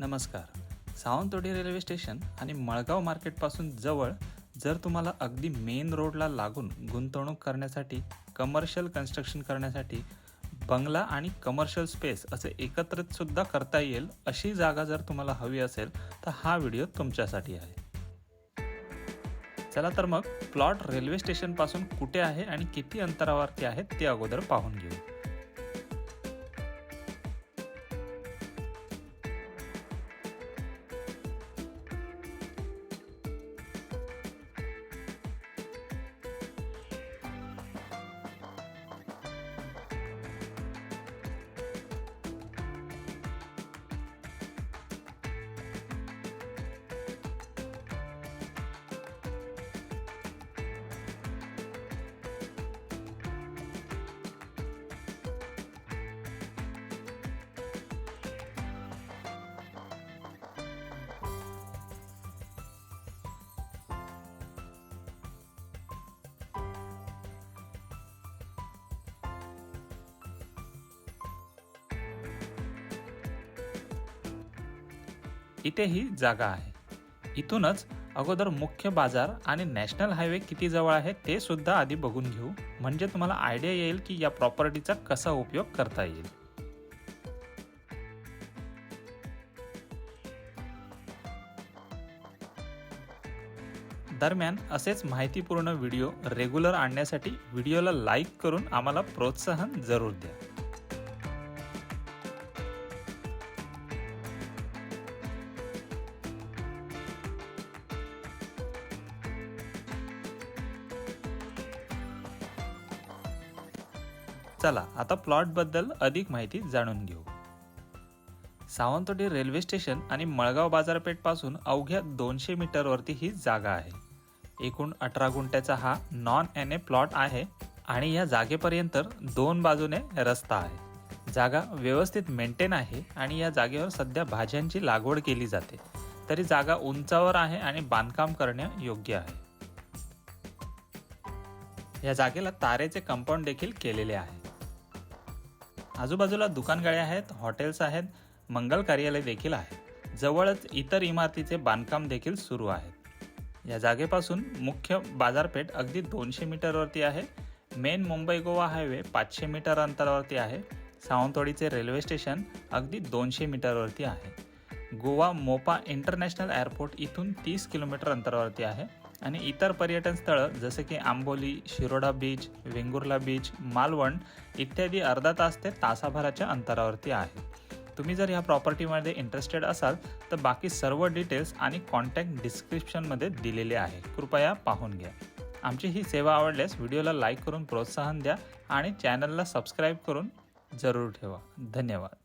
नमस्कार. Sawantwadi railway station आणि मळगाव मार्केटपासून जवळ जर तुम्हाला अगदी मेन रोडला लागून गुंतवणूक करण्यासाठी कमर्शियल कन्स्ट्रक्शन करण्यासाठी बंगला आणि कमर्शियल स्पेस असे एकत्रितसुद्धा करता येईल अशी जागा जर तुम्हाला हवी असेल तर हा व्हिडिओ तुमच्यासाठी आहे. चला तर मग प्लॉट रेल्वे स्टेशनपासून कुठे आहे आणि किती अंतरावरती आहे ते अगोदर पाहून घेऊ. इथे ही जागा आहे. इथूनच अगोदर मुख्य बाजार आणि नॅशनल हायवे किती जवळ आहे ते सुद्धा आधी बघून घेऊ. म्हणजे तुम्हाला आयडिया येईल की या प्रॉपर्टीचा कसा उपयोग करता येईल. दरम्यान असेच माहितीपूर्ण व्हिडिओ रेग्युलर आणण्यासाठी व्हिडिओला लाईक करून आम्हाला प्रोत्साहन जरूर द्या. चला आता प्लॉटबद्दल अधिक माहिती जाणून घेऊ. सावंतवाडी रेल्वे स्टेशन आणि मळगाव बाजारपेठपासून अवघ्या दोनशे मीटरवरती ही जागा आहे. एकूण अठरा गुंठ्याचा हा नॉन एन ए प्लॉट आहे आणि या जागेपर्यंत दोन बाजूने रस्ता आहे. जागा व्यवस्थित मेंटेन आहे आणि या जागेवर सध्या भाज्यांची लागवड केली जाते. तरी जागा उंचावर आहे आणि बांधकाम करणे योग्य आहे. या जागेला तारेचे कंपाऊंड देखील केलेले आहे. आजूबाजूला दुकानगाड्या आहेत हॉटेल्स आहेत मंगल कार्यालय देखील आहे. जवळच इतर इमारतीचे बांधकाम देखील सुरू आहेत. या जागेपासून मुख्य बाजारपेठ अगदी दोनशे मीटरवरती आहे. मेन मुंबई गोवा हायवे पाचशे मीटर अंतरावरती आहे. सावंतवाडीचे रेल्वे स्टेशन अगदी दोनशे मीटरवरती आहे. गोवा मोपा इंटरनॅशनल एअरपोर्ट इथून तीस किलोमीटर अंतरावरती आहे. आणि इतर पर्यटन स्थळं जसे की आंबोली शिरोडा बीच वेंगुर्ला बीच मालवण इत्यादी अर्धा तास ते तासाभराच्या अंतरावरती आहे. तुम्ही जर ह्या प्रॉपर्टीमध्ये इंटरेस्टेड असाल तर बाकी सर्व डिटेल्स आणि कॉन्टॅक्ट डिस्क्रिप्शनमध्ये दिलेले आहे. कृपया पाहून घ्या. आमची ही सेवा आवडल्यास व्हिडिओला लाईक करून प्रोत्साहन द्या आणि चॅनलला सबस्क्राईब करून जरूर ठेवा. धन्यवाद.